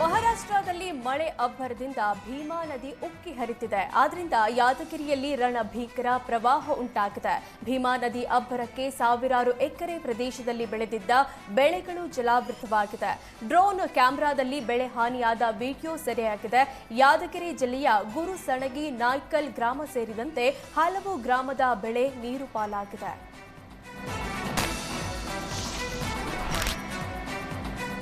ಮಹಾರಾಷ್ಟ್ರದಲ್ಲಿ ಮಳೆ ಅಬ್ಬರದಿಂದ ಭೀಮಾ ನದಿ ಉಕ್ಕಿ ಹರಿತಿದೆ. ಆದ್ರಿಂದ ಯಾದಗಿರಿಯಲ್ಲಿ ರಣ ಭೀಕರ ಪ್ರವಾಹ ಉಂಟಾಗಿದೆ. ಭೀಮಾ ನದಿ ಅಬ್ಬರಕ್ಕೆ ಸಾವಿರಾರು ಎಕರೆ ಪ್ರದೇಶದಲ್ಲಿ ಬೆಳೆದಿದ್ದ ಬೆಳೆಗಳು ಜಲಾವೃತವಾಗಿದೆ. ಡ್ರೋನ್ ಕ್ಯಾಮೆರಾದಲ್ಲಿ ಬೆಳೆ ಹಾನಿಯಾದ ವಿಡಿಯೋ ಸೆರೆಯಾಗಿದೆ. ಯಾದಗಿರಿ ಜಿಲ್ಲೆಯ ಗುರುಸಣಗಿ ನಾಯ್ಕಲ್ ಗ್ರಾಮ ಸೇರಿದಂತೆ ಹಲವು ಗ್ರಾಮದ ಬೆಳೆ ನೀರು ಪಾಲಾಗಿದೆ.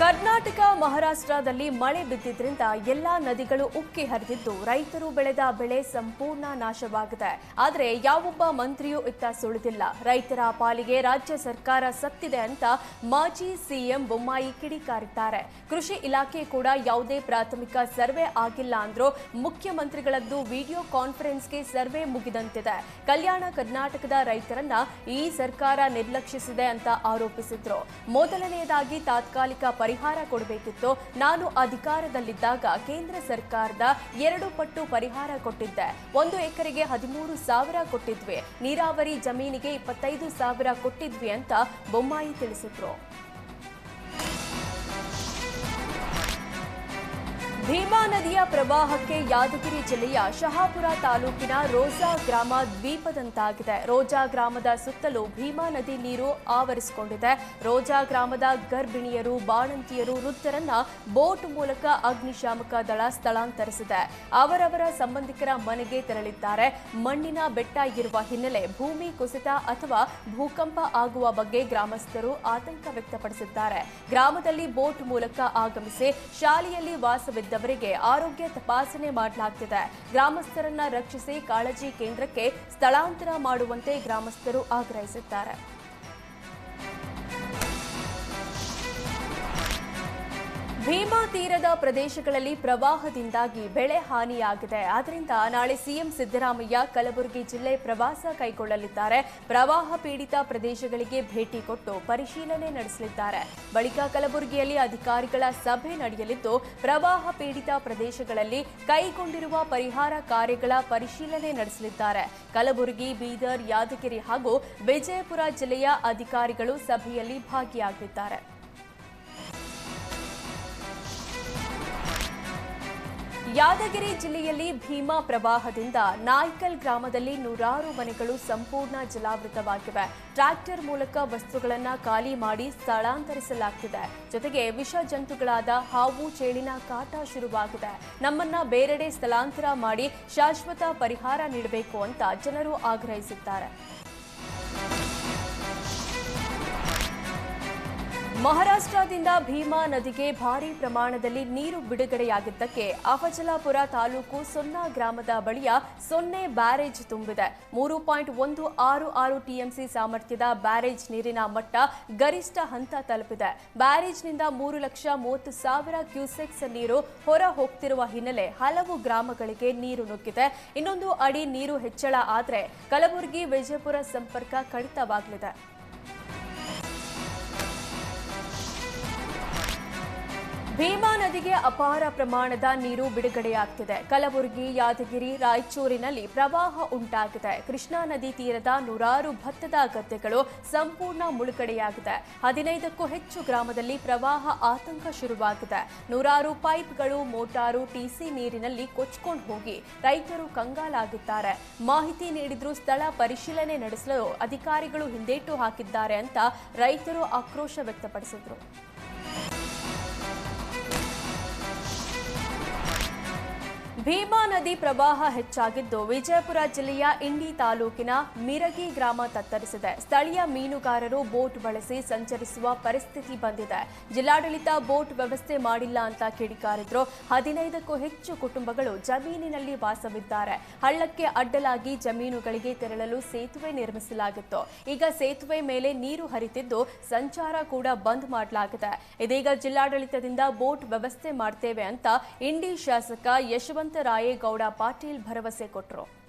ಕರ್ನಾಟಕ ಮಹಾರಾಷ್ಟ್ರದಲ್ಲಿ ಮಳೆ ಬಿದ್ದಿದ್ರಿಂದ ಎಲ್ಲಾ ನದಿಗಳು ಉಕ್ಕಿ ಹರಿದಿದ್ದು, ರೈತರು ಬೆಳೆದ ಬೆಳೆ ಸಂಪೂರ್ಣ ನಾಶವಾಗಿದೆ. ಆದರೆ ಯಾವೊಬ್ಬ ಮಂತ್ರಿಯೂ ಇತ್ತ ಸುಳಿದಿಲ್ಲ. ರೈತರ ಪಾಲಿಗೆ ರಾಜ್ಯ ಸರ್ಕಾರ ಸತ್ತಿದೆ ಅಂತ ಮಾಜಿ ಸಿಎಂ ಬೊಮ್ಮಾಯಿ ಕಿಡಿಕಾರಿದ್ದಾರೆ. ಕೃಷಿ ಇಲಾಖೆ ಕೂಡ ಯಾವುದೇ ಪ್ರಾಥಮಿಕ ಸರ್ವೆ ಆಗಿಲ್ಲ ಅಂದ್ರೂ ಮುಖ್ಯಮಂತ್ರಿಗಳದ್ದು ವಿಡಿಯೋ ಕಾನ್ಫರೆನ್ಸ್ಗೆ ಸರ್ವೆ ಮುಗಿದಂತಿದೆ. ಕಲ್ಯಾಣ ಕರ್ನಾಟಕದ ರೈತರನ್ನ ಈ ಸರ್ಕಾರ ನಿರ್ಲಕ್ಷಿಸಿದೆ ಅಂತ ಆರೋಪಿಸಿದ್ರು. ಮೊದಲನೆಯದಾಗಿ ತಾತ್ಕಾಲಿಕ ಪರಿಹಾರ ಕೊಡಬೇಕಿತ್ತು. ನಾನು ಅಧಿಕಾರದಲ್ಲಿದ್ದಾಗ ಕೇಂದ್ರ ಸರ್ಕಾರದ ಎರಡು ಪಟ್ಟು ಪರಿಹಾರ ಕೊಟ್ಟಿದ್ದೆ. ಒಂದು ಎಕರೆಗೆ ಹದಿಮೂರು ಸಾವಿರ ಕೊಟ್ಟಿದ್ವಿ. ನೀರಾವರಿ ಜಮೀನಿಗೆ ಇಪ್ಪತ್ತೈದು ಸಾವಿರ ಕೊಟ್ಟಿದ್ವಿ ಅಂತ ಬೊಮ್ಮಾಯಿ ತಿಳಿಸಿದ್ರು. ಭೀಮಾ ನದಿಯ ಪ್ರವಾಹಕ್ಕೆ ಯಾದಗಿರಿ ಜಿಲ್ಲೆಯ ಶಹಾಪುರ ತಾಲೂಕಿನ ರೋಜಾ ಗ್ರಾಮ ದ್ವೀಪದಂತಾಗಿದೆ. ರೋಜಾ ಗ್ರಾಮದ ಸುತ್ತಲೂ ಭೀಮಾ ನದಿ ನೀರು ಆವರಿಸಿಕೊಂಡಿದೆ. ರೋಜಾ ಗ್ರಾಮದ ಗರ್ಭಿಣಿಯರು, ಬಾಣಂತಿಯರು, ವೃದ್ಧರನ್ನ ಬೋಟ್ ಮೂಲಕ ಅಗ್ನಿಶಾಮಕ ದಳ ಸ್ಥಳಾಂತರಿಸಿದೆ. ಅವರವರ ಸಂಬಂಧಿಕರ ಮನೆಗೆ ತೆರಳಿದ್ದಾರೆ. ಮಣ್ಣಿನ ಬೆಟ್ಟ ಇರುವ ಹಿನ್ನೆಲೆ ಭೂಮಿ ಕುಸಿತ ಅಥವಾ ಭೂಕಂಪ ಆಗುವ ಬಗ್ಗೆ ಗ್ರಾಮಸ್ಥರು ಆತಂಕ ವ್ಯಕ್ತಪಡಿಸಿದ್ದಾರೆ. ಗ್ರಾಮದಲ್ಲಿ ಬೋಟ್ ಮೂಲಕ ಆಗಮಿಸಿ ಶಾಲೆಯಲ್ಲಿ ವಾಸವಿದ್ದವರಿಗೆ ಆರೋಗ್ಯ ತಪಾಸಣೆ ಮಾಡಲಾಗ್ತಿದೆ. ಗ್ರಾಮಸ್ಥರನ್ನ ರಕ್ಷಿಸಿ ಕಾಳಜಿ ಕೇಂದ್ರಕ್ಕೆ ಸ್ಥಳಾಂತರ ಮಾಡುವಂತೆ ಗ್ರಾಮಸ್ಥರು ಆಗ್ರಹಿಸಿದ್ದಾರೆ. ಭೀಮಾ ತೀರದ ಪ್ರದೇಶಗಳಲ್ಲಿ ಪ್ರವಾಹದಿಂದಾಗಿ ಬೆಳೆ ಹಾನಿಯಾಗಿದೆ. ಆದ್ದರಿಂದ ನಾಳೆ ಸಿಎಂ ಸಿದ್ದರಾಮಯ್ಯ ಕಲಬುರಗಿ ಜಿಲ್ಲೆ ಪ್ರವಾಸ ಕೈಗೊಳ್ಳಲಿದ್ದಾರೆ. ಪ್ರವಾಹ ಪೀಡಿತ ಪ್ರದೇಶಗಳಿಗೆ ಭೇಟಿ ಕೊಟ್ಟು ಪರಿಶೀಲನೆ ನಡೆಸಲಿದ್ದಾರೆ. ಬಳಿಕ ಕಲಬುರಗಿಯಲ್ಲಿ ಅಧಿಕಾರಿಗಳ ಸಭೆ ನಡೆಯಲಿದ್ದು, ಪ್ರವಾಹ ಪೀಡಿತ ಪ್ರದೇಶಗಳಲ್ಲಿ ಕೈಗೊಂಡಿರುವ ಪರಿಹಾರ ಕಾರ್ಯಗಳ ಪರಿಶೀಲನೆ ನಡೆಸಲಿದ್ದಾರೆ. ಕಲಬುರಗಿ, ಬೀದರ್, ಯಾದಗಿರಿ ಹಾಗೂ ವಿಜಯಪುರ ಜಿಲ್ಲೆಯ ಅಧಿಕಾರಿಗಳು ಸಭೆಯಲ್ಲಿ ಭಾಗಿಯಾಗಲಿದ್ದಾರೆ ಯಾದಗಿರಿ ಜಿಲ್ಲೆಯಲ್ಲಿ ಭೀಮಾ ಪ್ರವಾಹದಿಂದ ನಾಯ್ಕಲ್ ಗ್ರಾಮದಲ್ಲಿ ನೂರಾರು ಮನೆಗಳು ಸಂಪೂರ್ಣ ಜಲಾವೃತವಾಗಿವೆ. ಟ್ರ್ಯಾಕ್ಟರ್ ಮೂಲಕ ವಸ್ತುಗಳನ್ನು ಖಾಲಿ ಮಾಡಿ ಸ್ಥಳಾಂತರಿಸಲಾಗ್ತಿದೆ. ಜೊತೆಗೆ ವಿಷ ಜಂತುಗಳಾದ ಹಾವು, ಚೇಳಿನ ಕಾಟ ಶುರುವಾಗಿದೆ. ನಮ್ಮನ್ನ ಬೇರೆಡೆ ಸ್ಥಳಾಂತರ ಮಾಡಿ ಶಾಶ್ವತ ಪರಿಹಾರ ನೀಡಬೇಕು ಅಂತ ಜನರು ಆಗ್ರಹಿಸಿದ್ದಾರೆ. ಮಹಾರಾಷ್ಟ್ರದಿಂದ ಭೀಮಾ ನದಿಗೆ ಭಾರೀ ಪ್ರಮಾಣದಲ್ಲಿ ನೀರು ಬಿಡುಗಡೆಯಾಗಿದ್ದಕ್ಕೆ ಅಫಜಲಾಪುರ ತಾಲೂಕು ಸೊನ್ನ ಗ್ರಾಮದ ಬಳಿಯ ಸೊನ್ನೆ ಬ್ಯಾರೇಜ್ ತುಂಬಿದೆ. ಮೂರು ಪಾಯಿಂಟ್ ಒಂದು ಆರು ಆರು ಟಿಎಂಸಿ ಸಾಮರ್ಥ್ಯದ ಬ್ಯಾರೇಜ್ ನೀರಿನ ಮಟ್ಟ ಗರಿಷ್ಠ ಹಂತ ತಲುಪಿದೆ. ಬ್ಯಾರೇಜ್ನಿಂದ ಮೂರು ಲಕ್ಷ ಮೂವತ್ತು ಸಾವಿರ ಕ್ಯೂಸೆಕ್ಸ್ ನೀರು ಹೊರ ಹೋಗ್ತಿರುವ ಹಿನ್ನೆಲೆ ಹಲವು ಗ್ರಾಮಗಳಿಗೆ ನೀರು ನುಗ್ಗಿದೆ. ಇನ್ನೊಂದು ಅಡಿ ನೀರು ಹೆಚ್ಚಳ ಆದರೆ ಕಲಬುರಗಿ ವಿಜಯಪುರ ಸಂಪರ್ಕ ಕಡಿತವಾಗಲಿದೆ. ಭೀಮಾ ನದಿಗೆ ಅಪಾರ ಪ್ರಮಾಣದ ನೀರು ಬಿಡುಗಡೆಯಾಗ್ತಿದೆ. ಕಲಬುರಗಿ, ಯಾದಗಿರಿ, ರಾಯಚೂರಿನಲ್ಲಿ ಪ್ರವಾಹ ಉಂಟಾಗಿದೆ. ಕೃಷ್ಣಾ ನದಿ ತೀರದ ನೂರಾರು ಭತ್ತದ ಗದ್ದೆಗಳು ಸಂಪೂರ್ಣ ಮುಳುಗಡೆಯಾಗಿದೆ. ಹದಿನೈದಕ್ಕೂ ಹೆಚ್ಚು ಗ್ರಾಮದಲ್ಲಿ ಪ್ರವಾಹ ಆತಂಕ ಶುರುವಾಗಿದೆ. ನೂರಾರು ಪೈಪ್ಗಳು, ಮೋಟಾರು ಟಿಸಿ ನೀರಿನಲ್ಲಿ ಕೊಚ್ಕೊಂಡು ಹೋಗಿ ರೈತರು ಕಂಗಾಲಾಗಿದ್ದಾರೆ. ಮಾಹಿತಿ ನೀಡಿದ್ರೂ ಸ್ಥಳ ಪರಿಶೀಲನೆ ನಡೆಸಲು ಅಧಿಕಾರಿಗಳು ಹಿಂದೇಟು ಹಾಕಿದ್ದಾರೆ ಅಂತ ರೈತರು ಆಕ್ರೋಶ ವ್ಯಕ್ತಪಡಿಸಿದರು. ಭೀಮಾ ನದಿ ಪ್ರವಾಹ ಹೆಚ್ಚಾಗಿದ್ದು ವಿಜಯಪುರ ಜಿಲ್ಲೆಯ ಇಂಡಿ ತಾಲೂಕಿನ ಮಿರಗಿ ಗ್ರಾಮ ತತ್ತರಿಸಿದೆ. ಸ್ಥಳೀಯ ಮೀನುಗಾರರು ಬೋಟ್ ಬಳಸಿ ಸಂಚರಿಸುವ ಪರಿಸ್ಥಿತಿ ಬಂದಿದೆ. ಜಿಲ್ಲಾಡಳಿತ ಬೋಟ್ ವ್ಯವಸ್ಥೆ ಮಾಡಿಲ್ಲ ಅಂತ ಕಿಡಿಕಾರಿದ್ರು. ಹದಿನೈದಕ್ಕೂ ಹೆಚ್ಚು ಕುಟುಂಬಗಳು ಜಮೀನಿನಲ್ಲಿ ವಾಸವಿದ್ದಾರೆ. ಹಳ್ಳಕ್ಕೆ ಅಡ್ಡಲಾಗಿ ಜಮೀನುಗಳಿಗೆ ತೆರಳಲು ಸೇತುವೆ ನಿರ್ಮಿಸಲಾಗಿತ್ತು. ಈಗ ಸೇತುವೆ ಮೇಲೆ ನೀರು ಹರಿತಿದ್ದು ಸಂಚಾರ ಕೂಡ ಬಂದ್ ಮಾಡಲಾಗಿದೆ. ಇದೀಗ ಜಿಲ್ಲಾಡಳಿತದಿಂದ ಬೋಟ್ ವ್ಯವಸ್ಥೆ ಮಾಡ್ತೇವೆ ಅಂತ ಇಂಡಿ ಶಾಸಕ ಯಶವಂತ ರಾಯೇಗೌಡ ಪಾಟೀಲ್ ಭರವಸೆ ಕೊಟ್ಟರು.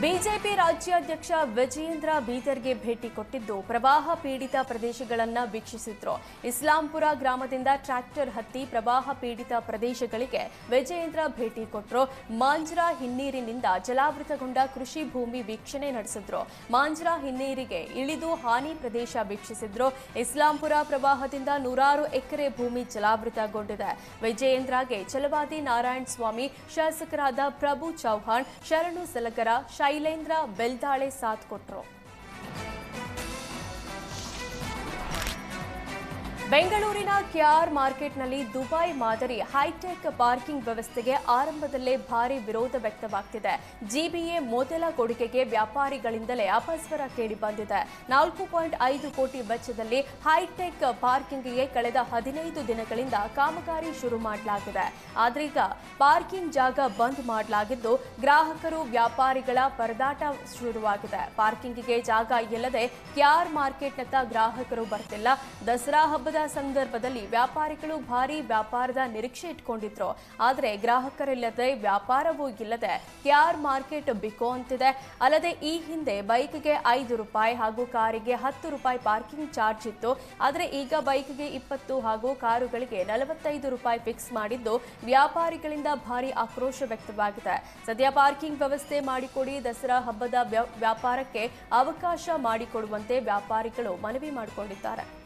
ಬಿಜೆಪಿ ರಾಜ್ಯಾಧ್ಯಕ್ಷ ವಿಜಯೇಂದ್ರ ಬೀದರ್ಗೆ ಭೇಟಿ ಕೊಟ್ಟಿದ್ದು, ಪ್ರವಾಹ ಪೀಡಿತ ಪ್ರದೇಶಗಳನ್ನು ವೀಕ್ಷಿಸಿದ್ರು. ಇಸ್ಲಾಂಪುರ ಗ್ರಾಮದಿಂದ ಟ್ರ್ಯಾಕ್ಟರ್ ಹತ್ತಿ ಪ್ರವಾಹ ಪೀಡಿತ ಪ್ರದೇಶಗಳಿಗೆ ವಿಜಯೇಂದ್ರ ಭೇಟಿ ಕೊಟ್ಟರು ಮಾಂಜ್ರಾ ಹಿನ್ನೀರಿನಿಂದ ಜಲಾವೃತಗೊಂಡ ಕೃಷಿ ಭೂಮಿ ವೀಕ್ಷಣೆ ನಡೆಸಿದ್ರು. ಮಾಂಜ್ರಾ ಹಿನ್ನೀರಿಗೆ ಇಳಿದು ಹಾನಿ ಪ್ರದೇಶ ವೀಕ್ಷಿಸಿದ್ರು. ಇಸ್ಲಾಂಪುರ ಪ್ರವಾಹದಿಂದ ನೂರಾರು ಎಕರೆ ಭೂಮಿ ಜಲಾವೃತಗೊಂಡಿದೆ. ವಿಜಯೇಂದ್ರಗೆ ಚಲವಾದಿ ನಾರಾಯಣ ಸ್ವಾಮಿ ಶಾಸಕರಾದ ಪ್ರಭು ಚೌಹಾಣ್, ಶರಣು ಸಲಗರ ಶೈಲೇಂದ್ರ ಬೆಲ್ದಾಳೆ ಸಾಥ್ ಕೊಟ್ರು. ಬೆಂಗಳೂರಿನ ಕೆಆರ್ ಮಾರ್ಕೆಟ್ನಲ್ಲಿ ದುಬೈ ಮಾದರಿ ಹೈಟೆಕ್ ಪಾರ್ಕಿಂಗ್ ವ್ಯವಸ್ಥೆಗೆ ಆರಂಭದಲ್ಲೇ ಭಾರಿ ವಿರೋಧ ವ್ಯಕ್ತವಾಗ್ತಿದೆ. ಜಿಬಿಎ ಮೊದಲ ಕೊಡುಗೆಗೆ ವ್ಯಾಪಾರಿಗಳಿಂದಲೇ ಅಪಸ್ವರ ಕೇಳಿ ಬಂದಿದೆ ನಾಲ್ಕು ಪಾಯಿಂಟ್ ಐದು ಕೋಟಿ ವೆಚ್ಚದಲ್ಲಿ ಹೈಟೆಕ್ ಪಾರ್ಕಿಂಗ್ಗೆ ಕಳೆದ ಹದಿನೈದು ದಿನಗಳಿಂದ ಕಾಮಗಾರಿ ಶುರು ಮಾಡಲಾಗಿದೆ. ಆದ್ರೀಗ ಪಾರ್ಕಿಂಗ್ ಜಾಗ ಬಂದ್ ಮಾಡಲಾಗಿದ್ದು ಗ್ರಾಹಕರು, ವ್ಯಾಪಾರಿಗಳ ಪರದಾಟ ಶುರುವಾಗಿದೆ. ಪಾರ್ಕಿಂಗ್ಗೆ ಜಾಗ ಇಲ್ಲದೆ ಕೆಆರ್ ಮಾರ್ಕೆಟ್ನತ್ತ ಗ್ರಾಹಕರು ಬರ್ತಿಲ್ಲ. ದಸರಾ ಹಬ್ಬದ ಸಂದರ್ಭದಲ್ಲಿ ವ್ಯಾಪಾರಿಗಳು ಭಾರಿ ವ್ಯಾಪಾರದ ನಿರೀಕ್ಷೆ ಇಟ್ಕೊಂಡಿದ್ರು. ಆದರೆ ಗ್ರಾಹಕರಿಲ್ಲದೆ ವ್ಯಾಪಾರವೂ ಇಲ್ಲದೆ ಕ್ಯಾರ್ ಮಾರ್ಕೆಟ್ ಬಿಕೋ ಅಂತಿದೆ. ಅಲ್ಲದೆ ಈ ಹಿಂದೆ ಬೈಕ್ಗೆ ಐದು ರೂಪಾಯಿ ಹಾಗೂ ಕಾರಿಗೆ ಹತ್ತು ರೂಪಾಯಿ ಪಾರ್ಕಿಂಗ್ ಚಾರ್ಜ್ ಇತ್ತು. ಆದರೆ ಈಗ ಬೈಕ್ಗೆ ಇಪ್ಪತ್ತು ಹಾಗೂ ಕಾರುಗಳಿಗೆ ನಲವತ್ತೈದು ರೂಪಾಯಿ ಫಿಕ್ಸ್ ಮಾಡಿದ್ದು ವ್ಯಾಪಾರಿಗಳಿಂದ ಭಾರಿ ಆಕ್ರೋಶ ವ್ಯಕ್ತವಾಗಿದೆ. ಸದ್ಯ ಪಾರ್ಕಿಂಗ್ ವ್ಯವಸ್ಥೆ ಮಾಡಿಕೊಡಿ ದಸರಾ ಹಬ್ಬದ ವ್ಯಾಪಾರಕ್ಕೆ ಅವಕಾಶ ಮಾಡಿಕೊಡುವಂತೆ ವ್ಯಾಪಾರಿಗಳು ಮನವಿ ಮಾಡಿಕೊಂಡಿದ್ದಾರೆ.